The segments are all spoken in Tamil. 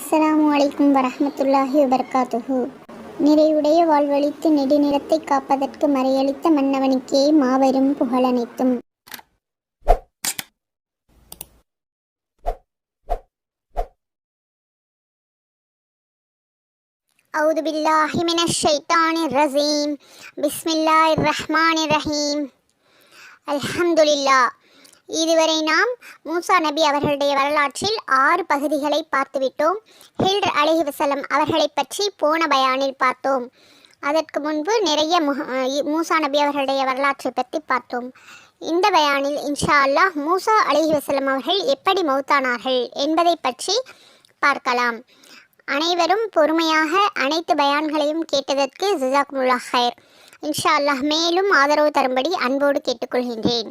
அஸ்ஸலாமு அலைக்கும் வரஹமத்துல்லாஹி வபர்காத்துஹு. நிறைவுடைய வாழ்வழித்து நெடுநிறத்தை காப்பதற்கு மறையளித்த மன்னவனுக்கே மாபெரும் புகழனைத்தும் அவுது ரசீம் பிஸ்மில்லாஹிர் ரஹ்மானிர் ரஹீம். அல்ஹம்துலில்லா இதுவரை நாம் மூசா நபி அவர்களுடைய வரலாற்றில் ஆறு பகுதிகளை பார்த்துவிட்டோம். ஹில்ர் அலைஹி வசலம் அவர்களை பற்றி போன பயானில் பார்த்தோம். அதற்கு முன்பு நிறைய மூசா நபி அவர்களுடைய வரலாற்றை பற்றி பார்த்தோம். இந்த பயானில் இன்ஷா அல்லாஹ் மூசா அலைஹி வசலம் அவர்கள் எப்படி மௌத்தானார்கள் என்பதை பற்றி பார்க்கலாம். அனைவரும் பொறுமையாக அனைத்து பயான்களையும் கேட்டதற்கு ஜிசாக்குமுல்லா ஹைர் இன்ஷா அல்லாஹ் மேலும் ஆதரவு தரும்படி அன்போடு கேட்டுக்கொள்கின்றேன்.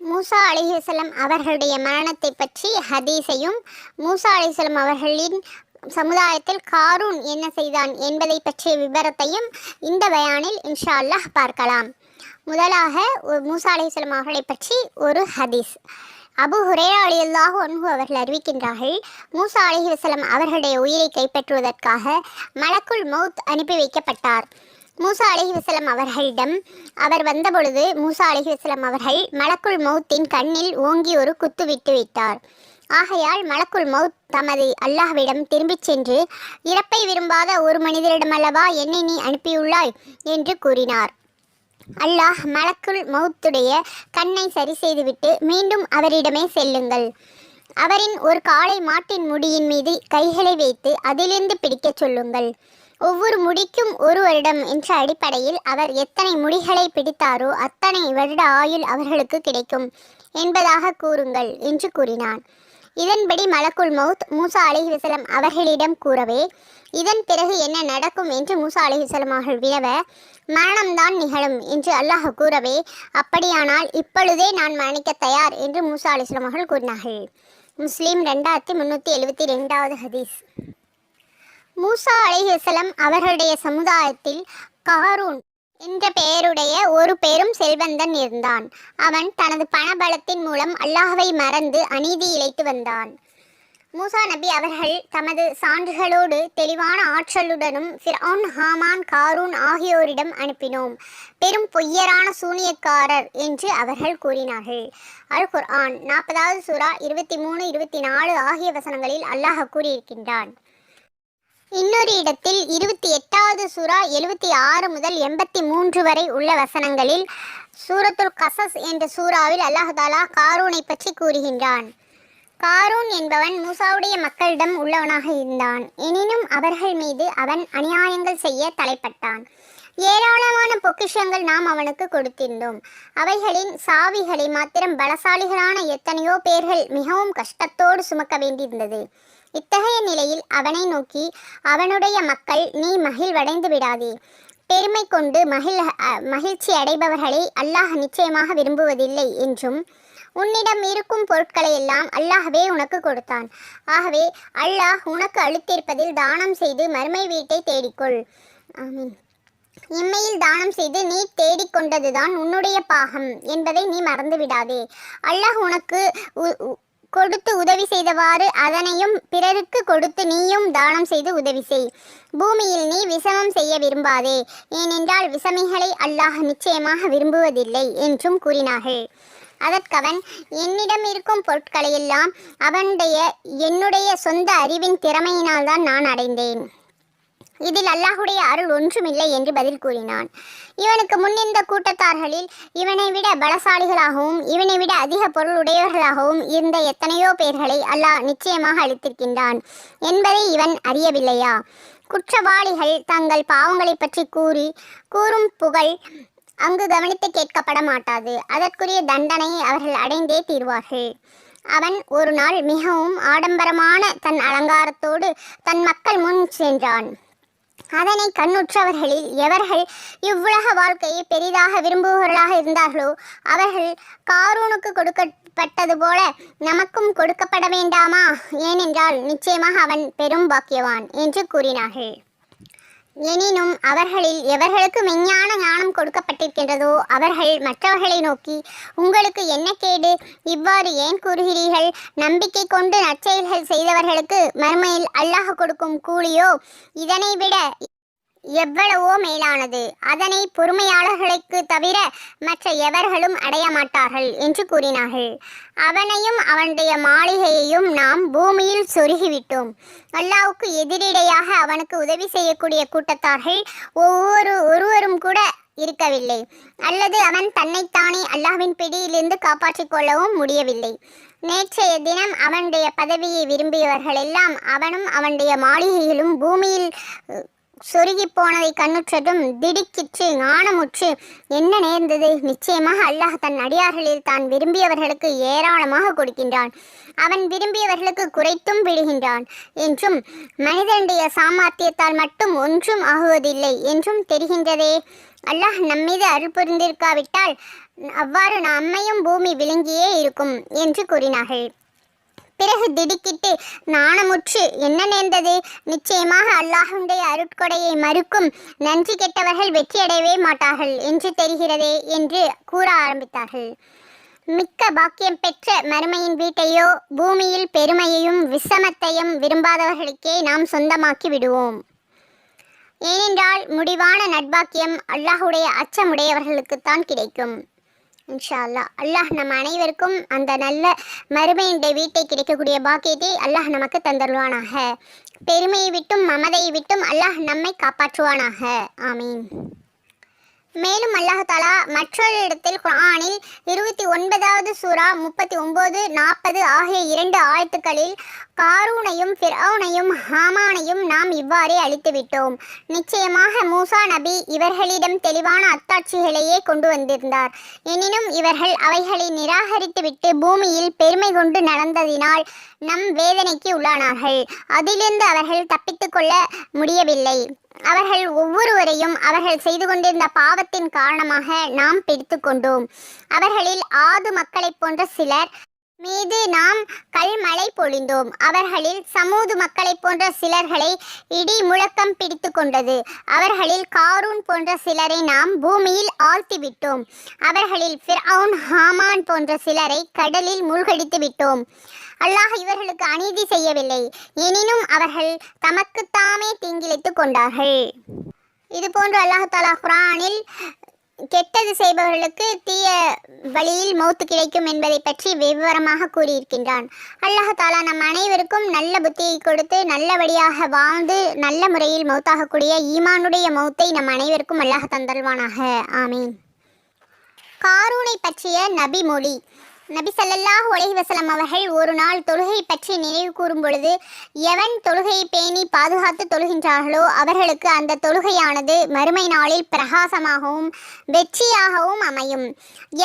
மூசா அலிஹசலம் அவர்களுடைய மரணத்தை பற்றி ஹதீஸையும் மூசா அலிஹலம் அவர்களின் சமுதாயத்தில் காரூன் என்ன செய்தான் என்பதை பற்றிய விவரத்தையும் இந்த பயானில் இன்ஷா அல்லாஹ் பார்க்கலாம். முதலாக மூசா அலிஹசலம் அவர்களை பற்றி ஒரு ஹதீஸ். அபு ஹுரேரா அலியல்லாஹு அன்ஹு அவர்கள் அறிவிக்கின்றார்கள் மூசா அலிஹி அவர்களுடைய உயிரை கைப்பற்றுவதற்காக மலக்குள் மவுத் அனுப்பி வைக்கப்பட்டார். மூசா அலிஹி அவர்களிடம் அவர் வந்தபொழுது மூசா அலிஹி அவர்கள் மலக்குள் மௌத்தின் கண்ணில் ஓங்கி ஒரு குத்து விட்டு விட்டார். ஆகையால் மலக்குள் மௌத் தமது அல்லாஹ்விடம் திரும்பிச் சென்று இறப்பை விரும்பாத ஒரு மனிதரிடம் அல்லவா என்னை நீ அனுப்பியுள்ளாய்? என்று கூறினார். அல்லாஹ் மலக்குள் மௌத்துடைய கண்ணை சரி செய்துவிட்டு மீண்டும் அவரிடமே செல்லுங்கள். அவரின் ஒரு காளை மாட்டின் முடியின் மீது கைகளை வைத்து அதிலிருந்து பிடிக்கச் சொல்லுங்கள். ஒவ்வொரு முடிக்கும் ஒரு வருடம் என்ற அடிப்படையில் அவர் எத்தனை முடிகளை பிடித்தாரோ அத்தனை வருட ஆயுள் அவர்களுக்கு கிடைக்கும் என்பதாக கூறுங்கள் என்று கூறினான். இதன்படி மலக்குல் மவுத் மூசா அலிஹிசலம் அவர்களிடம் கூறவே இதன் பிறகு என்ன நடக்கும் என்று மூசா அலிஹிசலம் அவர்கள் வினவ மரணம்தான் நிகழும் என்று அல்லாஹ் கூறவே அப்படியானால் இப்பொழுதே நான் மரணிக்க தயார் என்று மூசா அலிஸ்லாம் அவர்கள் கூறினார்கள். முஸ்லீம் ரெண்டாயிரத்தி முன்னூற்றி எழுபத்தி ரெண்டாவது ஹதீஸ். மூசா அலிஹசலம் அவர்களுடைய சமுதாயத்தில் காரூன் என்ற பெயருடைய ஒரு பெரும் செல்வந்தன் இருந்தான். அவன் தனது பணபலத்தின் மூலம் அல்லாஹ்வை மறந்து அநீதி இழைத்து வந்தான். மூசா நபி அவர்கள் தமது சான்றுகளோடு தெளிவான ஆற்றலுடனும் ஃபிர்அவுன் ஹாமான் காரூன் ஆகியோரிடம் அனுப்பினோம். பெரும் பொய்யரான சூனியக்காரர் என்று அவர்கள் கூறினார்கள். அல் குர்ஆன் நாற்பதாவது சூரா இருபத்தி மூணு இருபத்தி நாலு ஆகிய வசனங்களில் அல்லாஹ் கூறியிருக்கின்றான். இன்னொரு இடத்தில் இருபத்தி எட்டாவது சூரா எழுபத்தி ஆறு முதல் எண்பத்தி மூன்று வரை உள்ள வசனங்களில் சூரத்துல் கசஸ் என்ற சூறாவில் அல்லாஹ் தாலா காரூனை பற்றி கூறுகின்றான். காரூன் என்பவன் மூசாவுடைய மக்களிடம் உள்ளவனாக இருந்தான். எனினும் அவர்கள் மீது அவன் அநியாயங்கள் செய்ய தலைப்பட்டான். ஏராளமான பொக்கிஷங்கள் நாம் அவனுக்கு கொடுத்திருந்தோம். அவைகளின் சாவிகளை மாத்திரம் பலசாலிகளான எத்தனையோ பேர்கள் மிகவும் கஷ்டத்தோடு சுமக்க வேண்டியிருந்தது. இத்தகைய நிலையில் அவனை நோக்கி அவனுடைய மக்கள் நீ மகிழ்வடைந்து விடாதே. பெருமை கொண்டு மகிழ் அ- மகிழ்ச்சி அடைபவர்களை அல்லாஹ் நிச்சயமாக விரும்புவதில்லை என்றும் உன்னிடம் இருக்கும் பொருட்களை எல்லாம் அல்லாஹவே உனக்கு கொடுத்தான். ஆகவே அல்லாஹ் உனக்கு அளித்திருப்பதில் தானம் செய்து மறுமை வீட்டை தேடிக்கொள். ஆமீன். இம்மையில் தானம் செய்து நீ தேடிக்கொண்டதுதான் உன்னுடைய பாகம் என்பதை நீ மறந்து விடாதே அல்லாஹ் உனக்கு உ- உ- கொடுத்து உதவி செய்தவாறு அதனையும் பிறருக்கு கொடுத்து நீயும் தானம் செய்து உதவி செய். பூமியில் நீ விஷமம் செய்ய விரும்பாதே. ஏனென்றால் விஷமிகளை அல்லாஹ் நிச்சயமாக விரும்புவதில்லை என்றும் கூறினார்கள். அதற்கவன் என்னிடம் இருக்கும் பொருட்களையெல்லாம் அவனுடைய என்னுடைய சொந்த அறிவின் திறமையினால்தான் நான் அடைந்தேன். இதில் அல்லாஹுடைய அருள் ஒன்றுமில்லை என்று பதில் கூறினான். இவனுக்கு முன்னிருந்த கூட்டத்தார்களில் இவனை விட பலசாலிகளாகவும் இவனை விட அதிக பொருள் உடையவர்களாகவும் இருந்த எத்தனையோ பேர்களை அல்லாஹ் நிச்சயமாக அளித்திருக்கின்றான் என்பதை இவன் அறியவில்லையா? குற்றவாளிகள் தங்கள் பாவங்களை பற்றி கூறி கூறும் புகழ் அங்கு கவனித்து கேட்கப்பட மாட்டாது. அதற்குரிய தண்டனையை அவர்கள் அடைந்தே தீர்வார்கள். அவன் ஒரு நாள் மிகவும் ஆடம்பரமான தன் அலங்காரத்தோடு தன் மக்கள் முன் சென்றான். அதனை கண்ணுற்றவர்களில் எவர்கள் இவ்வுலக வாழ்க்கையை பெரிதாக விரும்புபவர்களாக இருந்தார்களோ அவர்கள் காரூனுக்கு கொடுக்கப்பட்டது போல நமக்கும் கொடுக்கப்பட வேண்டாமா? ஏனென்றால் நிச்சயமாக அவன் பெரும் பாக்கியவான் என்று கூறினார்கள். எனினும் அவர்களில் எவர்களுக்கு மெஞ்ஞான ஞானம் கொடுக்கப்பட்டிருக்கின்றதோ அவர்கள் மற்றவர்களை நோக்கி உங்களுக்கு என்ன கேடு? இவ்வாறு ஏன் கூறுகிறீர்கள்? நம்பிக்கை கொண்டு நற்செயல்கள் செய்தவர்களுக்கு மறுமையில் அல்லாஹ் கொடுக்கும் கூலியோ? இதனை விட எவ்வளவோ மேலானது. அதனை பொறுமையாளர்களுக்கு தவிர மற்ற எவர்களும் அடைய மாட்டார்கள் என்று கூறினார்கள். அவனையும் அவனுடைய மாளிகையையும் நாம் பூமியில் சொருகிவிட்டோம். அல்லாவுக்கு எதிரிடையாக அவனுக்கு உதவி செய்யக்கூடிய கூட்டத்தார்கள் ஒவ்வொரு ஒருவரும் கூட இருக்கவில்லை. அல்லது அவன் தன்னைத்தானே அல்லாஹ்வின் பிடியிலிருந்து காப்பாற்றிக் கொள்ளவும் முடியவில்லை. நேற்றைய தினம் அவனுடைய பதவியை விரும்பியவர்கள் எல்லாம் அவனும் அவனுடைய மாளிகையிலும் பூமியில் சொருகி போனதை கண்ணுற்றதும் திடுக்கிற்று ஞானமுற்று. என்ன நேர்ந்தது? நிச்சயமாக அல்லாஹ் தன் அடியார்களில் தான் விரும்பியவர்களுக்கு ஏராளமாக கொடுக்கின்றான். அவன் விரும்பியவர்களுக்கு குறைத்தும் விடுகின்றான். என்றும் மனிதனுடைய சாமர்த்தியத்தால் மட்டும் ஒன்றும் ஆகுவதில்லை என்றும் தெரிகின்றதே. அல்லாஹ் நம்மீது அருள் புரிந்திருக்காவிட்டால் அவ்வாறு நம்மையும் பூமி விளங்கியே இருக்கும் என்று கூறினார்கள். பிறகு திடுக்கிட்டு நாணமுற்று என்ன நேர்ந்தது? நிச்சயமாக அல்லாஹுடைய அருட்கொடையை மறுக்கும் நன்றி கெட்டவர்கள் வெற்றியடையவே மாட்டார்கள் என்று தெரிகிறதே என்று கூற ஆரம்பித்தார்கள். மிக்க பாக்கியம் பெற்ற மறுமையின் வீட்டையோ பூமியில் பெருமையையும் விசமத்தையும் விரும்பாதவர்களுக்கே நாம் சொந்தமாக்கி விடுவோம். ஏனென்றால் முடிவான நட்பாக்கியம் அல்லாஹுடைய அச்சமுடையவர்களுக்குத்தான் கிடைக்கும். இன்ஷா அல்லாஹ் அல்லாஹ் நம் அனைவருக்கும் அந்த நல்ல மறுமையுடைய வீட்டை கிடைக்கக்கூடிய பாக்கியத்தை அல்லாஹ் நமக்கு தந்தருவானாக பெருமையை விட்டும் மமதையை விட்டும் அல்லாஹ் நம்மை காப்பாற்றுவானாக. ஆமீன். மேலும் அல்லாஹாலா மற்றொரு இடத்தில் குரானில் இருபத்தி ஒன்பதாவது சூரா முப்பத்தி ஒன்பது நாற்பது ஆகிய இரண்டு ஆயத்துக்களில் காரூனையும் ஃபிரௌனையும் ஹாமானையும் நாம் இவ்வாறே அழித்துவிட்டோம். நிச்சயமாக மூசா நபி இவர்களிடம் தெளிவான அத்தாட்சிகளையே கொண்டு வந்திருந்தார். எனினும் இவர்கள் அவைகளை நிராகரித்துவிட்டு பூமியில் பெருமை கொண்டு நடந்ததினால் நம் வேதனைக்கு உள்ளானார்கள். அதிலிருந்து அவர்கள் தப்பித்துக்கொள்ள முடியவில்லை. அவர்கள் ஒவ்வொருவரையும் அவர்கள் செய்து கொண்டிருந்த பாவத்தின் காரணமாக நாம் பிடித்து கொண்டோம். அவர்களில் ஆது மக்களைப் போன்ற சிலர் மீது நாம் கல்மழை பொழிந்தோம். அவர்களில் சமூது மக்களைப் போன்ற சிலர்களை இடி முழக்கம் பிடித்து கொண்டது. அவர்களில் காரூன் போன்ற சிலரை நாம் பூமியில் ஆழ்த்தி விட்டோம். அவர்களில் ஃபிர்அவுன் ஹாமான் போன்ற சிலரை கடலில் மூழ்கடித்து விட்டோம். அல்லாஹ் இவர்களுக்கு அநீதி செய்யவில்லை. எனினும் அவர்கள் தமக்குத்தாமே தீங்கிழைத்துக் கொண்டார்கள். இது போன்று அல்லாஹ் தாலா குரானில் கெட்டது செய்பவர்களுக்கு தீய வழியில் மௌத்து கிடைக்கும் என்பதை பற்றி விவரமாக கூறியிருக்கின்றான். அல்லாஹ் தாலா நம் அனைவருக்கும் நல்ல புத்தியை கொடுத்து நல்லபடியாக வாழ்ந்து நல்ல முறையில் மௌத்தாகக்கூடிய ஈமானுடைய மௌத்தை நம் அனைவருக்கும் அல்லாஹ் தந்தல்வானாக ஆமீன். காரூனை பற்றிய நபி மொழி நபி சல்லல்லாஹ் உலகி வசலம் அவர்கள் ஒரு நாள் தொழுகை பற்றி நினைவு கூறும் பொழுது எவன் தொழுகையை பேணி பாதுகாத்து தொழுகின்றார்களோ அவர்களுக்கு அந்த தொழுகையானது மறுமை நாளில் பிரகாசமாகவும் வெற்றியாகவும் அமையும்.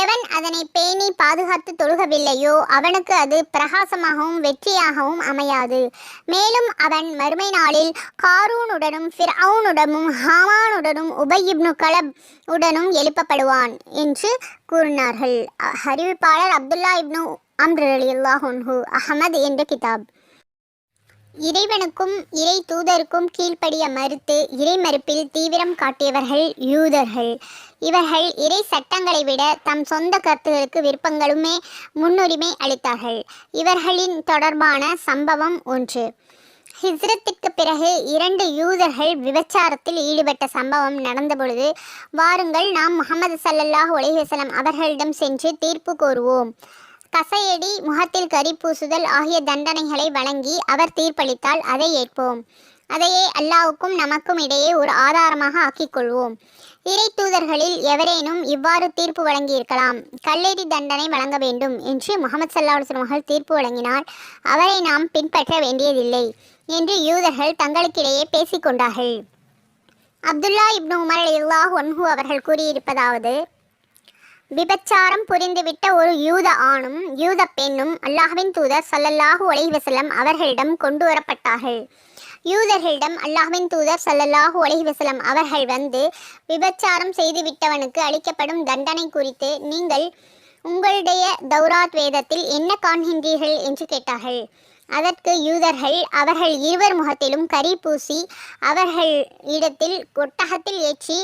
எவன் அதனை பேணி பாதுகாத்து தொழுகவில்லையோ அவனுக்கு அது பிரகாசமாகவும் வெற்றியாகவும் அமையாது. மேலும் அவன் மறுமை நாளில் காரூனுடனும் ஃபிர்அவுனுடனும் ஹாமானுடனும் உபயிப்னு கலப் உடனும் எழுப்பப்படுவான் என்று கூறினார்கள். அறிவிப்பாளர் அப்துல்லா இப்னு அம்ர் அலியுல்லாஹு அஹமது என்ற கிதாப். இறைவனுக்கும் இறை தூதருக்கும் கீழ்ப்படிய மறுத்து இறை மறுப்பில் தீவிரம் காட்டியவர்கள் யூதர்கள். இவர்கள் இறை சட்டங்களை விட தம் சொந்த கருத்துகளுக்கு விருப்பங்களுமே முன்னுரிமை அளித்தார்கள். இவர்களின் தொடர்பான சம்பவம் ஒன்று. ஹிஸ்ரத்திற்கு பிறகு இரண்டு யூதர்கள் விபச்சாரத்தில் ஈடுபட்ட சம்பவம் நடந்த பொழுது வாருங்கள் நாம் முகமது சல்லல்லாஹ் ஒலிஹசலம் அவர்களிடம் சென்று தீர்ப்பு கோருவோம் கசையடி முகத்தில் கரி பூசுதல் ஆகிய தண்டனைகளை வழங்கி அவர் தீர்ப்பளித்தால் அதை ஏற்போம். அதையே அல்லாவுக்கும் நமக்கும் இடையே ஒரு ஆதாரமாக ஆக்கிக்கொள்வோம் இறை தூதர்களில் எவரேனும் இவ்வாறு தீர்ப்பு வழங்கியிருக்கலாம். கல்லெறி தண்டனை வழங்க வேண்டும் என்று முகமது சல்லாஹ் அவர்கள் தீர்ப்பு வழங்கினால் அவரை நாம் பின்பற்ற வேண்டியதில்லை. என்று யூதர்கள் தங்களுக்கிடையே பேசிக்கொண்டார்கள். அப்துல்லா இப்னு உமர் இல்லாஹ் ஒன்ஹு அவர்கள் கூறியிருப்பதாவது விபச்சாரம் புரிந்துவிட்ட ஒரு யூத ஆணும் யூத பெண்ணும் அல்லாஹ்வின் தூதர் சல்லல்லாஹு அலைஹி அவர்களிடம் கொண்டு வரப்பட்டார்கள். யூதர்களிடம் அல்லாஹ்வின் தூதர் சல்லல்லாஹு அலைஹி அவர்கள் வந்து விபச்சாரம் செய்துவிட்டவனுக்கு அளிக்கப்படும் தண்டனை குறித்து நீங்கள் உங்களுடைய தௌராத் வேதத்தில் என்ன காண்கின்றீர்கள் என்று கேட்டார்கள். அதற்கு யூதர்கள் அவர்கள் இருவர் முகத்திலும் கரி பூசி அவர்கள் இடத்தில் ஒட்டகத்தில் ஏற்றி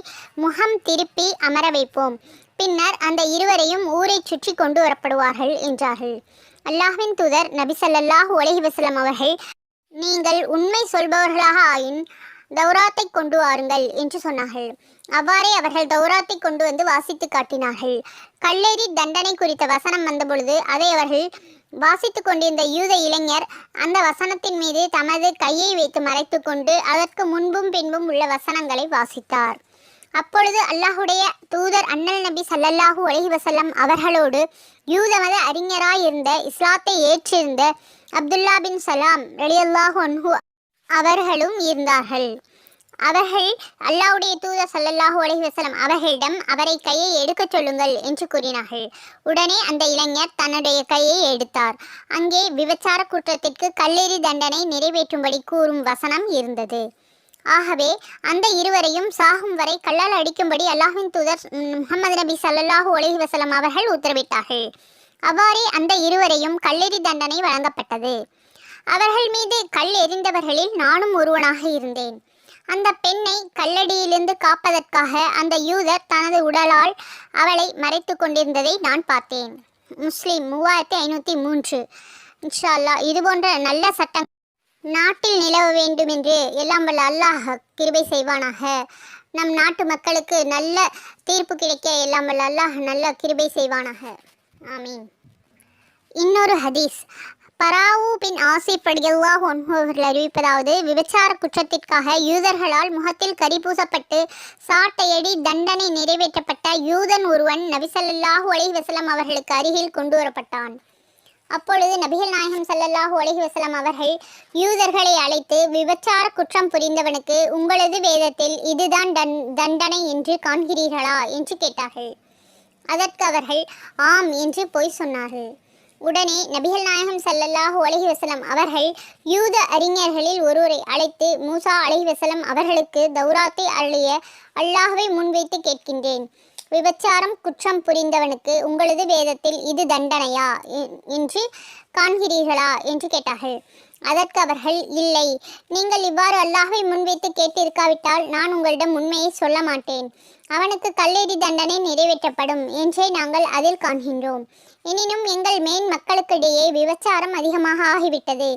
முகம் திருப்பி அமர வைப்போம். பின்னர் அந்த இருவரையும் ஊரை சுற்றி கொண்டு வரப்படுவார்கள் என்றார்கள். அல்லாஹ்வின் தூதர் நபி ஸல்லல்லாஹு வசலம் வஸல்லம் அவர்கள் நீங்கள் உண்மை சொல்பவர்களாக ஆயின் தௌராத்தை கொண்டு வாருங்கள் என்று சொன்னார்கள். அவ்வாறே அவர்கள் தௌராத்தை கொண்டு வந்து வாசித்து காட்டினார்கள். கல்லேறி தண்டனை குறித்த வசனம் வந்தபொழுது அதை அவர்கள் வாசித்து கொண்டிருந்த யூத இளைஞர் அந்த வசனத்தின் மீது தமது கையை வைத்து மறைத்து கொண்டு அதற்கு முன்பும் பின்பும் உள்ள வசனங்களை வாசித்தார். அப்பொழுது அல்லாஹுடைய தூதர் அண்ணல் நபி சல்லல்லாஹூ அலஹி வசல்லம் அவர்களோடு யூத மத அறிஞராயிருந்த இஸ்லாத்தை ஏற்றிருந்த அப்துல்லா பின் சலாம் ரலியல்லாஹு அன்ஹு அவர்களும் இருந்தார்கள். அவர்கள் அல்லாவுடைய தூதர் சல்லல்லாஹு அலஹி வசலம் அவர்களிடம் அவரை கையை எடுக்கச் சொல்லுங்கள் என்று கூறினார்கள். உடனே அந்த இளைஞர் தன்னுடைய கையை எடுத்தார். அங்கே விபச்சார குற்றத்திற்கு கல்லெறி தண்டனை நிறைவேற்றும்படி கூறும் வசனம் இருந்தது. ஆகவே அந்த இருவரையும் சாகும் வரை கல்லால் அடிக்கும்படி அல்லாஹின் தூதர் முகமது நபி சல்லல்லாஹு அலஹி வசலம் அவர்கள் உத்தரவிட்டார்கள். அவ்வாறே அந்த இருவரையும் கல்லெறி தண்டனை வழங்கப்பட்டது. அவர்கள் மீது கல் எறிந்தவர்களில் நானும் ஒருவனாக இருந்தேன். அந்த பெண்ணை கல்லடியிலிருந்து காப்பதற்காக அந்த யூதர் தனது உடலால் அவளை மறைத்து கொண்டிருந்ததை நான் பார்த்தேன். முஸ்லிம் மூவாயிரத்தி ஐநூற்றி மூன்று. இன்ஷா அல்லாஹ் இதுபோன்ற நல்ல சட்டம் நாட்டில் நிலவ வேண்டும் என்று எல்லாம் வல்ல அல்லாஹ் கிருபை செய்வானாக. நம் நாட்டு மக்களுக்கு நல்ல தீர்ப்பு கிடைக்க எல்லாம் வல்ல அல்லாஹ் நல்ல கிருபை செய்வானாக. ஆமீன். இன்னொரு ஹதீஸ். பராவு பின் ஆசிப் ரலியல்லாஹு அன்ஹு அவர்கள் அறிவிப்பதாவது விபச்சார குற்றத்திற்காக யூதர்களால் முகத்தில் கரி பூசப்பட்டு சாட்டையடி தண்டனை நிறைவேற்றப்பட்ட யூதன் ஒருவன் நபிசல்லாஹு அலைஹி வசலம் அவர்களுக்கு அருகில் கொண்டு வரப்பட்டான். அப்பொழுது நபிகள் நாயகம் சல்லல்லாஹு அலஹி வசலம் அவர்கள் யூதர்களை அழைத்து விபச்சார குற்றம் புரிந்தவனுக்கு உங்களது வேதத்தில் இதுதான் தன் தண்டனை என்று காண்கிறீர்களா? என்று கேட்டார்கள். அதற்கு அவர்கள் ஆம் என்று பொய் சொன்னார்கள். உடனே நபிகள் நாயகம் சல்லல்லாஹு அலஹி வசலம் அவர்கள் யூத அறிஞர்களில் ஒருவரை அழைத்து மூசா அலஹி வசலம் அவர்களுக்கு தௌராத்தை அருளிய அல்லாஹுவை முன்வைத்து கேட்கின்றேன். விபச்சாரம் குற்றம் புரிந்தவனுக்கு உங்களது வேதத்தில் இது தண்டனையா? என்று காண்கிறீர்களா? என்று கேட்டார்கள். அதற்கு அவர்கள் இல்லை. நீங்கள் இவ்வாறு அல்லாஹை முன்வைத்து கேட்டிருக்காவிட்டால் நான் உங்களிடம் உண்மையை சொல்ல மாட்டேன். அவனுக்கு கல்லெறி தண்டனை நிறைவேற்றப்படும் என்றே நாங்கள் அதில் காண்கின்றோம். எனினும் எங்கள் மேன் மக்களுக்கிடையே விபச்சாரம் அதிகமாக ஆகிவிட்டது.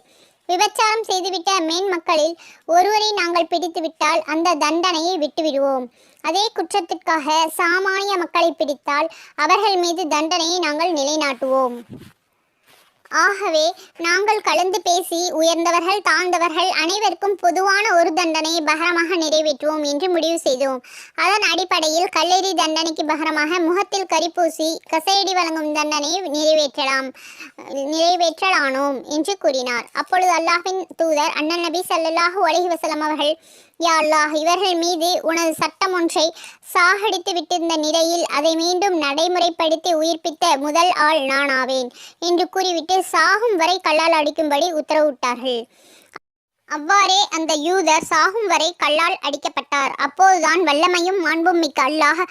விபச்சாரம் செய்துவிட்ட மேன் மக்களில் ஒருவரை நாங்கள் பிடித்துவிட்டால் அந்த தண்டனையை விட்டுவிடுவோம். அதே குற்றத்திற்காக சாமானிய மக்களை பிடித்தால் அவர்கள் மீது தண்டனையை நாங்கள் நிலைநாட்டுவோம். ஆகவே நாங்கள் கலந்து பேசி உயர்ந்தவர்கள் தாழ்ந்தவர்கள் அனைவருக்கும் பொதுவான ஒரு தண்டனையை பகரமாக நிறைவேற்றுவோம் என்று முடிவு செய்தோம். அதன் அடிப்படையில் கல்லெறி தண்டனைக்கு பகரமாக முகத்தில் கரிப்பூசி கசையடி வழங்கும் தண்டனையை நிறைவேற்றலாம் நிறைவேற்றலானோம் என்று கூறினார். அப்பொழுது அல்லாஹின் தூதர் அண்ணன் நபி சல்லாஹூ அலஹி வசலம் அவர்கள் யா அல்லாஹ் இவர்கள் மீது உனது சட்டம் ஒன்றை சாகடித்து விட்டிருந்த நிலையில் அதை மீண்டும் நடைமுறைப்படுத்தி உயிர்ப்பித்த முதல் ஆள் நானாவேன் என்று கூறிவிட்டு சாகும் வரை கல்லால் அடிக்கும்படி உத்தரவிட்டார்கள். அவ்வாறே அந்த யூதர் சாகும் வரை கல்லால் அடிக்கப்பட்டார். அப்போதுதான் வல்லமையும் மாண்பும் மிக்க அல்லாஹ்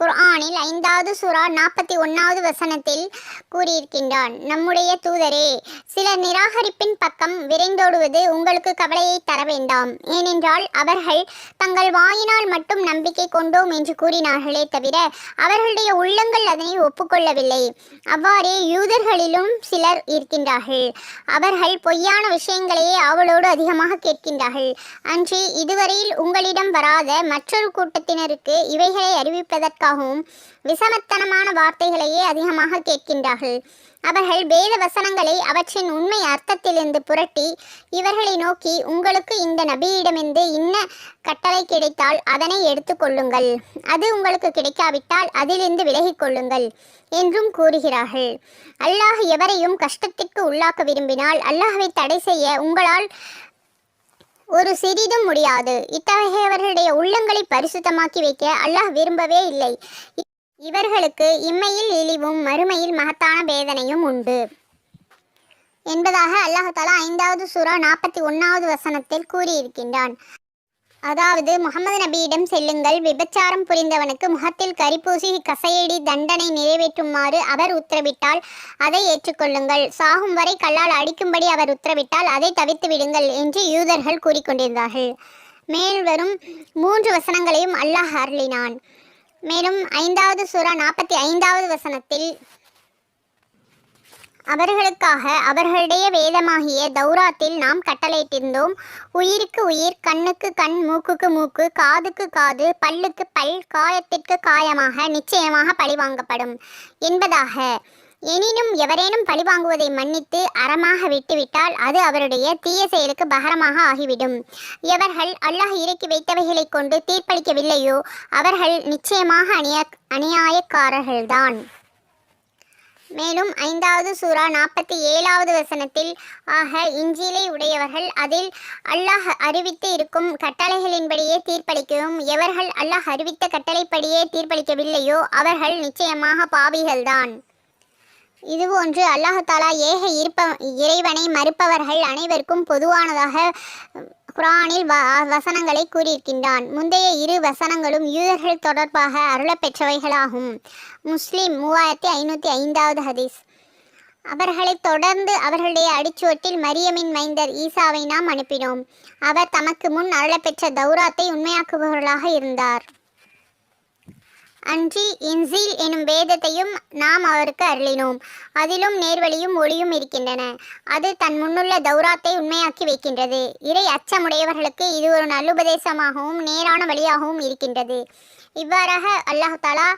குர்ஆனில் ஐந்தாவது சூரா நாற்பத்தி ஒன்றாவது வசனத்தில் கூறியிருக்கின்றான். நம்முடைய தூதரே சிலர் நிராகரிப்பின் பக்கம் விரைந்தோடுவது உங்களுக்கு கவலையை தர வேண்டாம். ஏனென்றால் அவர்கள் தங்கள் வாயினால் மட்டும் நம்பிக்கை கொண்டோம் என்று கூறினார்களே தவிர அவர்களுடைய உள்ளங்கள் அதனை ஒப்புக்கொள்ளவில்லை. அவ்வாறே யூதர்களிலும் சிலர் இருக்கின்றார்கள். அவர்கள் பொய்யான விஷயங்களையே அவளோடு அதிகமாக கேட்கின்றார்கள். அன்று இதுவரையில் உங்களிடம் வராத மற்றொரு கூட்டத்தினருக்கு இவைகளை அறிவிப்பதற்கு அறிவிப்பதற்காகவும் விசமத்தனமான வார்த்தைகளையே அதிகமாக கேட்கின்றார்கள். அவர்கள் வேத வசனங்களை அவற்றின் உண்மை அர்த்தத்திலிருந்து புரட்டி இவர்களை நோக்கி உங்களுக்கு இந்த நபியிடமிருந்து இன்ன கட்டளை கிடைத்தால் அதனை எடுத்துக்கொள்ளுங்கள் அது உங்களுக்கு கிடைக்காவிட்டால் அதிலிருந்து விலகிக் கொள்ளுங்கள் என்றும் கூறுகிறார்கள். அல்லாஹ் எவரையும் கஷ்டத்திற்கு உள்ளாக்க விரும்பினால் அல்லாஹ்வை தடை செய்ய உங்களால் ஒரு சிறிதும் முடியாது. இத்தகையவர்களுடைய உள்ளங்களை பரிசுத்தமாக்கி வைக்க அல்லாஹ் விரும்பவே இல்லை. இ- இவர்களுக்கு இம்மையில் இழிவும் மறுமையில் மகத்தான வேதனையும் உண்டு. என்பதாக அல்லாஹ் தலா ஐந்தாவது சூரா நாற்பத்தி ஒன்றாவது வசனத்தில் கூறியிருக்கின்றான். அதாவது முகமது நபியிடம் செல்லுங்கள். விபச்சாரம் புரிந்தவனுக்கு முகத்தில் கரிப்பூசி கசையடி தண்டனை நிறைவேற்றுமாறு அவர் உத்தரவிட்டால் அதை ஏற்றுக்கொள்ளுங்கள். சாகும் வரை கல்லால் அடிக்கும்படி அவர் உத்தரவிட்டால் அதை தவிர்த்து விடுங்கள் என்று யூதர்கள் கூறிக்கொண்டிருந்தார்கள். மேல் வரும் மூன்று வசனங்களையும் அல்லாஹ் அருளினான். மேலும் ஐந்தாவது சூரா நாற்பத்தி ஐந்தாவது வசனத்தில் அவர்களுக்காக அவர்களுடைய வேதமாகிய தௌராத்தில் நாம் கட்டளையிட்டிருந்தோம். உயிருக்கு உயிர் கண்ணுக்கு கண் மூக்குக்கு மூக்கு காதுக்கு காது பல்லுக்கு பல் காயத்திற்கு காயமாக நிச்சயமாக பழிவாங்கப்படும் என்பதாக எனினும் எவரேனும் பழிவாங்குவதை மன்னித்து அறமாக விட்டுவிட்டால் அது அவருடைய தீய செயலுக்கு பகரமாக ஆகிவிடும். எவர்கள் அல்லாஹ் இறக்கி வைத்தவைகளைக் கொண்டு தீர்ப்பளிக்கவில்லையோ அவர்கள் நிச்சயமாக அநிய அநியாயக்காரர்கள்தான். மேலும் ஐந்தாவது சூரா நாற்பத்தி ஏழாவது வசனத்தில் ஆக இஞ்சிலை உடையவர்கள் அதில் அல்லாஹ் அறிவித்து இருக்கும் கட்டளைகளின்படியே தீர்ப்பளிக்கவும் எவர்கள் அல்லாஹ் அறிவித்த கட்டளைப்படியே தீர்ப்பளிக்கவில்லையோ அவர்கள் நிச்சயமாக பாவிகள்தான். இதுபோன்று அல்லாஹ் தாலா ஏக இருப்ப இறைவனை மறுப்பவர்கள் அனைவருக்கும் பொதுவானதாக குரானில் வ வசனங்களை கூறியிருக்கின்றான். முந்தைய இரு வசனங்களும் யூதர்கள் தொடர்பாக அருளப்பெற்றவைகளாகும். முஸ்லிம் மூவாயிரத்தி ஐநூற்றி ஐந்தாவது ஹதீஸ். அவர்களைத் தொடர்ந்து அவர்களுடைய அடிச்சுவட்டில் மரியமின் மைந்தர் ஈசாவை நாம் அனுப்பினோம். அவர் தமக்கு முன் அருளப்பெற்ற தௌராத்தை உண்மையாக்குபவர்களாக இருந்தார். அன்றி இன்சீல் எனும் வேதத்தையும் நாம் அவருக்கு அருளினோம். அதிலும் நேர்வழியும் ஒளியும் இருக்கின்றன. அது தன் முன்னுள்ள தௌராத்தை உண்மையாக்கி வைக்கின்றது. இறை அச்சமுடையவர்களுக்கு இது ஒரு நல்லுபதேசமாகவும் நேரான வழியாகவும் இருக்கின்றது. இவ்வாறாக அல்லாஹாலா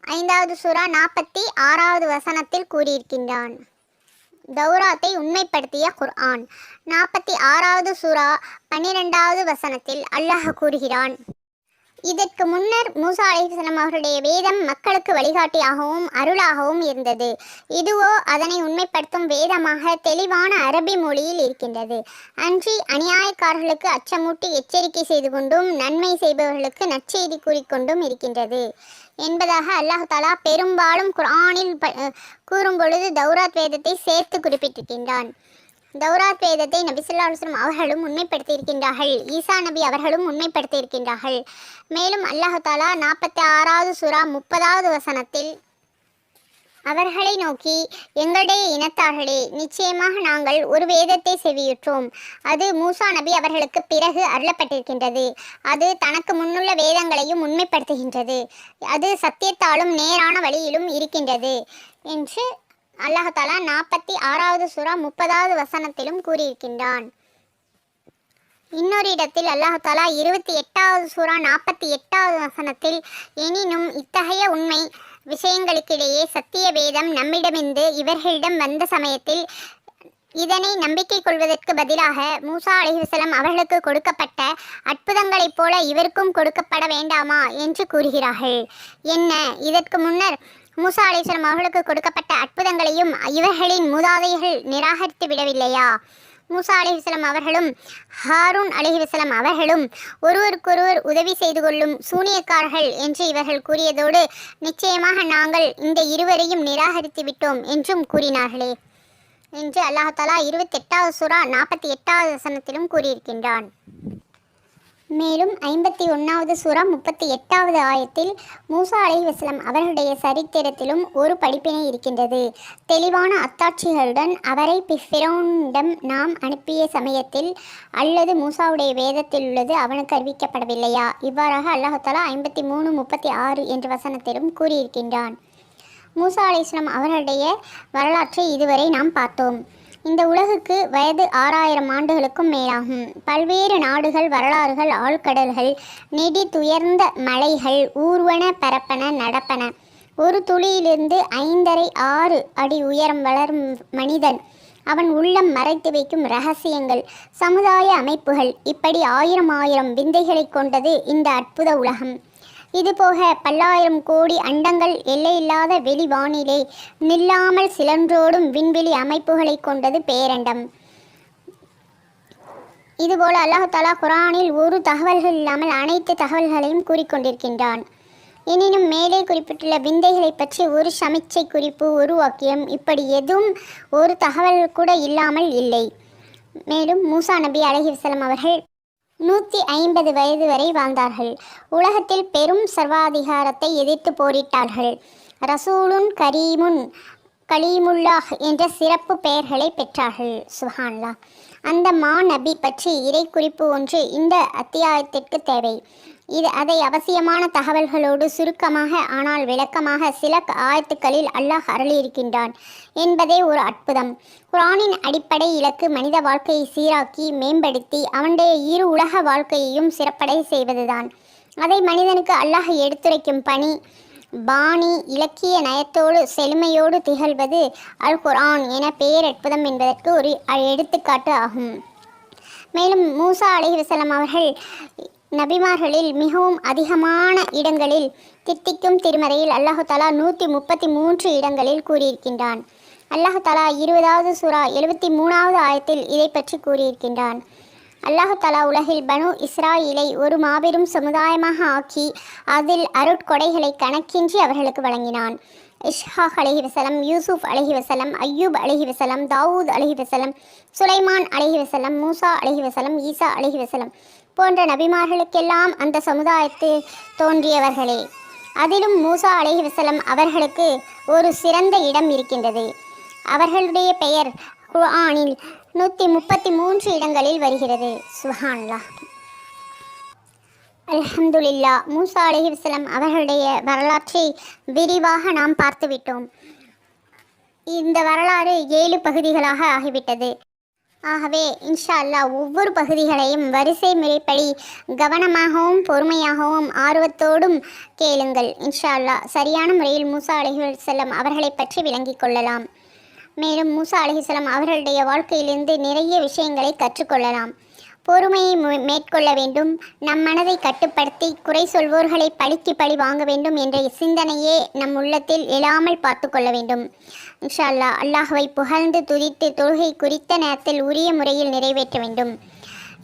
ஐந்தாவது சூரா நாற்பத்தி ஆறாவது வசனத்தில் கூறியிருக்கின்றான். தௌராத்தை உண்மைப்படுத்திய குர்ஆன். நாற்பத்தி ஆறாவது சூரா பன்னிரெண்டாவது வசனத்தில் அல்லாஹ் கூறுகிறான். இதற்கு முன்னர் மூசா அலிஸ்லாம் அவர்களுடைய வேதம் மக்களுக்கு வழிகாட்டியாகவும் அருளாகவும் இருந்தது. இதுவோ அதனை உண்மைப்படுத்தும் வேதமாக தெளிவான அரபி மொழியில் இருக்கின்றது. அன்றி அநியாயக்காரர்களுக்கு அச்சமூட்டி எச்சரிக்கை செய்து கொண்டும் நன்மை செய்பவர்களுக்கு நற்செய்தி கூறிக்கொண்டும் இருக்கின்றது. என்பதாக அல்லாஹ் தாலா பெரும்பாலும் குரானில் ப கூறும் பொழுது தௌராத் வேதத்தை சேர்த்து குறிப்பிட்டிருக்கின்றான். தௌராத் வேதத்தை நபிசுல்லா அலுவலம் அவர்களும் உண்மைப்படுத்தியிருக்கின்றார்கள். ஈசா நபி அவர்களும் உண்மைப்படுத்தியிருக்கின்றார்கள். மேலும் அல்லாஹாலா நாற்பத்தி ஆறாவது சுறா முப்பதாவது வசனத்தில் அவர்களை நோக்கி எங்களுடைய இனத்தார்களே நிச்சயமாக நாங்கள் ஒரு வேதத்தை செவியுற்றோம். அது மூசா நபி அவர்களுக்கு பிறகு அருளப்பட்டிருக்கின்றது. அது தனக்கு முன்னுள்ள வேதங்களையும் உண்மைப்படுத்துகின்றது. அது சத்தியத்தாலும் நேரான வழியிலும் இருக்கின்றது. என்று அல்லாஹாலா நாற்பத்தி ஆறாவது சுறா முப்பதாவது வசனத்திலும் கூறியிருக்கின்றான். இன்னொரு இடத்தில் அல்லாஹாலா இருபத்தி எட்டாவது சூறா நாற்பத்தி எட்டாவது வசனத்தில் எனினும் இத்தகைய உண்மை விஷயங்களுக்கிடையே சத்திய வேதம் நம்மிடமிருந்து இவர்களிடம் வந்த சமயத்தில் இதனை நம்பிக்கை கொள்வதற்கு பதிலாக மூசா அலிஹசலம் அவர்களுக்கு கொடுக்கப்பட்ட அற்புதங்களைப் போல இவருக்கும் கொடுக்கப்பட வேண்டாமா? என்று கூறுகிறார்கள். என்ன? இதற்கு முன்னர் மூசா அலிஸ்லாம் அவர்களுக்கு கொடுக்கப்பட்ட அற்புதங்களையும் இவர்களின் மூதாதைகள் நிராகரித்து விடவில்லையா? மூசா அலிஹிஸ்லாம் அவர்களும் ஹாரூன் அலிஹிஸ்லாம் அவர்களும் ஒருவருக்கொருவர் உதவி செய்து கொள்ளும் சூனியக்காரர்கள் என்று இவர்கள் கூறியதோடு நிச்சயமாக நாங்கள் இந்த இருவரையும் நிராகரித்து விட்டோம் என்றும் கூறினார்களே என்று அல்லாஹாலா இருபத்தி எட்டாவது சுறா நாற்பத்தி எட்டாவது வசனத்திலும் கூறியிருக்கின்றான். மேலும் ஐம்பத்தி ஒன்றாவது சுறா முப்பத்தி எட்டாவது ஆயத்தில் மூசா அலைவாஸ்லம் அவர்களுடைய சரித்திரத்திலும் ஒரு படிப்பினை இருக்கின்றது. தெளிவான அத்தாட்சிகளுடன் அவரை பிஃபிரோனிடம் நாம் அனுப்பிய சமயத்தில் அல்லது மூசாவுடைய வேதத்தில் உள்ளது அவனுக்கு அறிவிக்கப்படவில்லையா? இவ்வாறாக அல்லாஹாலா ஐம்பத்தி மூணு முப்பத்தி ஆறு என்ற வசனத்திலும் கூறியிருக்கின்றான். மூசா அலைஸ்லாம் அவர்களுடைய வரலாற்றை இதுவரை நாம் பார்த்தோம். இந்த உலகுக்கு வயது ஆறாயிரம் ஆண்டுகளுக்கும் மேலாகும். பல்வேறு நாடுகள் வரலாறுகள் ஆழ்கடல்கள் நெடி துயர்ந்த மலைகள் ஊர்வன பரப்பன நடப்பன. ஒரு துளியிலிருந்து ஐந்தரை ஆறு அடி உயரம் வளரும் மனிதன். அவன் உள்ளம் மறைத்து வைக்கும் ரகசியங்கள் சமுதாய அமைப்புகள். இப்படி ஆயிரம் ஆயிரம் விந்தைகளை கொண்டது இந்த அற்புத உலகம். இதுபோக பல்லாயிரம் கோடி அண்டங்கள் எல்லையில்லாத வெளி வானிலை நில்லாமல் சிலன்றோடும் விண்வெளி அமைப்புகளை கொண்டது பேரண்டம். இதுபோல அல்லாஹாலா குரானில் ஒரு தகவல்கள் இல்லாமல் அனைத்து தகவல்களையும் கூறிக்கொண்டிருக்கின்றான். எனினும் மேலே குறிப்பிட்டுள்ள விந்தைகளை பற்றி ஒரு சமிச்சை குறிப்பு ஒரு வாக்கியம் இப்படி எதுவும் ஒரு தகவல் கூட இல்லாமல் இல்லை. மேலும் மூசா நபி அலஹிவசலம் அவர்கள் நூற்றி ஐம்பது வயது வரை வாழ்ந்தார்கள். உலகத்தில் பெரும் சர்வாதிகாரத்தை எதிர்த்து போரிட்டார்கள். ரசூலுன் கரீமுன் கலீமுல்லாஹ் என்ற சிறப்பு பெயர்களை பெற்றார்கள். சுஹான்லா அந்த மா நபி பற்றி இறை குறிப்பு ஒன்று இந்த அத்தியாயத்திற்கு தேவை. இது அதை அவசியமான தகவல்களோடு சுருக்கமாக ஆனால் விளக்கமாக சில ஆயத்துக்களில் அல்லாஹ் அருளியிருக்கின்றான் என்பதே ஒரு அற்புதம். குரானின் அடிப்படை இலக்கு மனித வாழ்க்கையை சீராக்கி மேம்படுத்தி அவனுடைய இரு உலக வாழ்க்கையையும் சிறப்படை செய்வதுதான். அதை மனிதனுக்கு அல்லாஹ் எடுத்துரைக்கும் பணி பாணி இலக்கிய நயத்தோடு செழுமையோடு திகழ்வது அல் குரான் என பெயர் அற்புதம் என்பதற்கு ஒரு எடுத்துக்காட்டு ஆகும். மேலும் மூசா அலைஹிவசலம் அவர்கள் நபிமார்களில் மிகவும் அதிகமான இடங்களில் தித்திக்கும் திருமறையில் அல்லாஹாலா நூற்றி முப்பத்தி மூன்று இடங்களில் கூறியிருக்கின்றான். அல்லாஹாலா இருபதாவது சுறா எழுபத்தி மூணாவது ஆயத்தில் இதை பற்றி கூறியிருக்கின்றான். அல்லாஹாலா உலகில் பனு இஸ்ராயிலை ஒரு மாபெரும் சமுதாயமாக ஆக்கி அதில் அருட்கொடைகளை கணக்கின்றி அவர்களுக்கு வழங்கினான். இஷ்ஹாக் அலஹி வசலம் யூசுப் அலஹி வசலம் ஐயூப் அலஹி வசலம் தாவூத் அலஹி வசலம் சுலைமான் அலஹி வசலம் மூசா அலஹி வசலம் ஈசா அலஹி வசலம் போன்ற நபிமார்களுக்கெல்லாம் அந்த சமுதாயத்தில் தோன்றியவர்களே. அதிலும் மூசா அலை வசலம் அவர்களுக்கு ஒரு சிறந்த இடம் இருக்கின்றது. அவர்களுடைய பெயர் குர்ஆனில் நூற்றி முப்பத்தி மூன்று இடங்களில் வருகிறது. சுஹான்லா அல்ஹம்துலில்லா. மூசா அலிஹிஸ்லாம் அவர்களுடைய வரலாற்றை விரிவாக நாம் பார்த்துவிட்டோம். இந்த வரலாறு ஏழு பகுதிகளாக ஆகிவிட்டது. ஆகவே இன்ஷா அல்லா ஒவ்வொரு பகுதிகளையும் வரிசை முறைப்படி கவனமாகவும் பொறுமையாகவும் ஆர்வத்தோடும் கேளுங்கள். இன்ஷா அல்லாஹ் சரியான முறையில் மூசா அலிஹிஸ்லாம் அவர்களை பற்றி விளங்கிக் கொள்ளலாம். மேலும் மூசா அலிஹிஸ்லாம் அவர்களுடைய வாழ்க்கையிலிருந்து நிறைய விஷயங்களை கற்றுக்கொள்ளலாம். பொறுமையை மேற்கொள்ள வேண்டும். நம் மனதை கட்டுப்படுத்தி குறை சொல்வோர்களை பழிக்கு பழி வாங்க வேண்டும் என்ற சிந்தனையே நம் உள்ளத்தில் எழாமல் பார்த்து கொள்ள வேண்டும். இன்ஷா அல்லா அல்லாஹுவை புகழ்ந்து துதித்து தொழுகை குறித்த நேரத்தில் உரிய முறையில் நிறைவேற்ற வேண்டும்.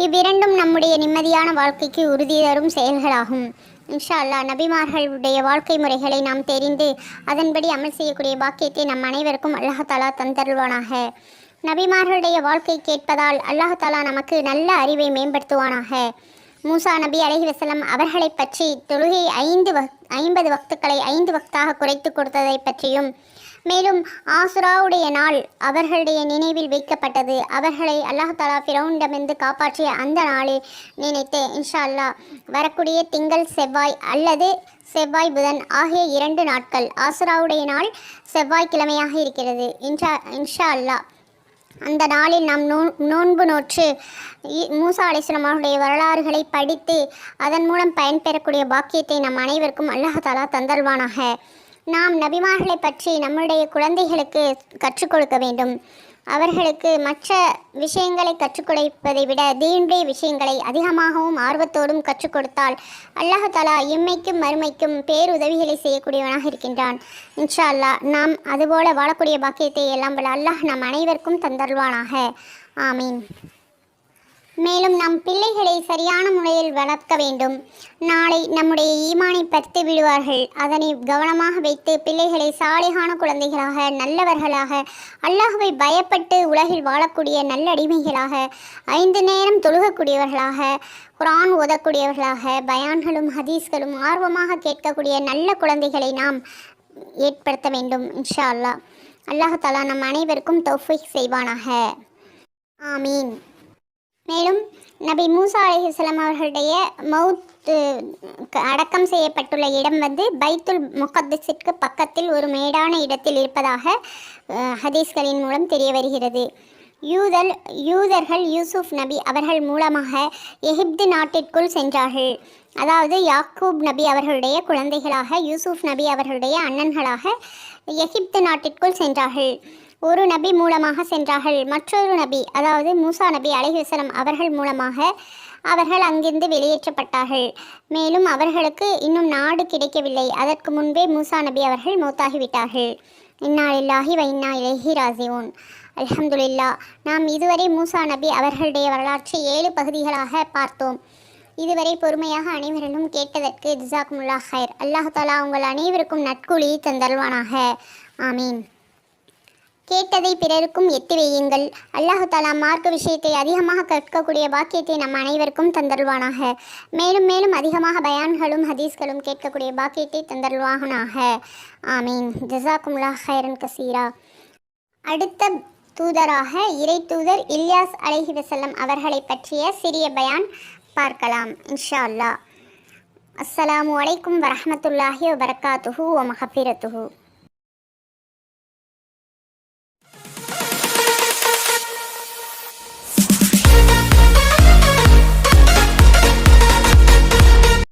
இவ்விரண்டும் நம்முடைய நிம்மதியான வாழ்க்கைக்கு உறுதி தரும் செயல்களாகும். இன்ஷா அல்லா நபிமார்களுடைய வாழ்க்கை முறைகளை நாம் தெரிந்து அதன்படி அமல் செய்யக்கூடிய பாக்கியத்தை நம் அனைவருக்கும் அல்லாஹாலா தந்தருள்வானாக. நபிமார்களுடைய வாழ்க்கை கேட்பதால் அல்லாஹாலா நமக்கு நல்ல அறிவை மேம்படுத்துவானாக. மூசா நபி அலஹி வசலம் அவர்களை பற்றி தொழுகை ஐந்து வக் ஐம்பது வக்துக்களை ஐந்து வக்தாக குறைத்து கொடுத்ததை பற்றியும் மேலும் ஆசுராவுடைய நாள் அவர்களுடைய நினைவில் வைக்கப்பட்டது. அவர்களை அல்லாஹ் தாலா காப்பாற்றிய அந்த நாளில் நினைத்து இன்ஷா அல்லா வரக்கூடிய திங்கள் செவ்வாய் அல்லது செவ்வாய் புதன் ஆகிய இரண்டு நாட்கள் ஆசுராவுடைய நாள் செவ்வாய்க்கிழமையாக இருக்கிறது. இன்ஷா இன்ஷா அல்லாஹ் அந்த நாளில் நாம் நோ நோன்பு நோற்று மூசா அலிஸ்லாம் வரலாறுகளை படித்து அதன் மூலம் பயன்பெறக்கூடிய பாக்கியத்தை நம் அனைவருக்கும் அல்லாஹாலா தந்தல்வானாக நாம் நபிமார்களை பற்றி நம்முடைய குழந்தைகளுக்கு கற்றுக் கொடுக்க வேண்டும். அவர்களுக்கு மற்ற விஷயங்களை கற்றுக் கொடுப்பதை விட தீனுடைய விஷயங்களை அதிகமாகவும் ஆர்வத்தோடும் கற்றுக் கொடுத்தால் அல்லாஹாலா இம்மைக்கும் மறுமைக்கும் பேருதவிகளை செய்யக்கூடியவனாக இருக்கின்றான். இன்ஷா அல்லாஹ் நாம் அதுபோல வாழக்கூடிய பாக்கியத்தை எல்லாம் வல்ல அல்லாஹ் நம் அனைவருக்கும் தந்தருள்வானாக. ஆமீன். மேலும் நம் பிள்ளைகளை சரியான முறையில் வளர்க்க வேண்டும். நாளை நம்முடைய ஈமானை பறித்து விடுவார்கள். அதனை கவனமாக வைத்து பிள்ளைகளை சாலிகான குழந்தைகளாக நல்லவர்களாக அல்லாஹுவை பயப்பட்டு உலகில் வாழக்கூடிய நல்லடிமைகளாக ஐந்து நேரம் தொழுகக்கூடியவர்களாக குரான் ஓதக்கூடியவர்களாக பயான்களும் ஹதீஸ்களும் ஆர்வமாக கேட்கக்கூடிய நல்ல குழந்தைகளை நாம் ஏற்படுத்த வேண்டும் இன்ஷா அல்லாஹ். அல்லாஹாலா நம் அனைவருக்கும் தொஃபை செய்வானாக. ஆமீன். மேலும் நபி மூசா அலிஹிஸ்லாம் அவர்களுடைய மவுத் அடக்கம் செய்யப்பட்டுள்ள இடம் வந்து பைத்துல் முகத்திற்கு பக்கத்தில் ஒரு மேடான இடத்தில் இருப்பதாக ஹதீஸ்களின் மூலம் தெரிய வருகிறது. யூதல் யூதர்கள் யூசுப் நபி அவர்கள் மூலமாக எகிப்து நாட்டிற்குள் சென்றார்கள். அதாவது யாக்கூப் நபி அவர்களுடைய குழந்தைகளாக யூசுப் நபி அவர்களுடைய அண்ணன்களாக எகிப்து நாட்டிற்குள் சென்றார்கள். ஒரு நபி மூலமாக சென்றார்கள். மற்றொரு நபி அதாவது மூசா நபி அலைஹுசலம் அவர்கள் மூலமாக அவர்கள் அங்கிருந்து வெளியேற்றப்பட்டார்கள். மேலும் அவர்களுக்கு இன்னும் நாடு கிடைக்கவில்லை. அதற்கு முன்பே மூசா நபி அவர்கள் மௌத்தாகிவிட்டார்கள். இன்னா இல்லாஹி வைன்னா இன்னா இலைஹி ராசிவோன் அல்ஹம்துலில்லா நாம் இதுவரை மூசா நபி அவர்களுடைய வரலாற்றை ஏழு பகுதிகளாக பார்த்தோம். இதுவரை பொறுமையாக அனைவரிலும் கேட்டதற்கு ஜிசாக்குமுல்லா ஹைர் அல்லாஹ் தாலா உங்கள் அனைவருக்கும் நட்கூலி தந்தல்வானாக ஆமீன். கேட்டதை பிறருக்கும் எத்தி வையுங்கள். அல்லாஹு தாலா மார்க்க விஷயத்தை அதிகமாக கற்கக்கூடிய பாக்கியத்தை நம் அனைவருக்கும் தந்தருவானாக மேலும் மேலும் அதிகமாக பயான்களும் ஹதீஸ்களும் கேட்கக்கூடிய பாக்கியத்தை தந்தருவானாக ஆமீன். ஜசாக்குமுல்லா ஹைரன் கசீரா. அடுத்த தூதராக இறை தூதர் இல்யாஸ் அலஹி வசல்லம் அவர்களை பற்றிய சிறிய பயான் பார்க்கலாம் இன்ஷா அல்லாஹ் அஸ்ஸலாமு அலைக்கும் வரமத்துல்லாஹி வபரகாத்துஹு ஓ மஹஃபிரத்துஹு.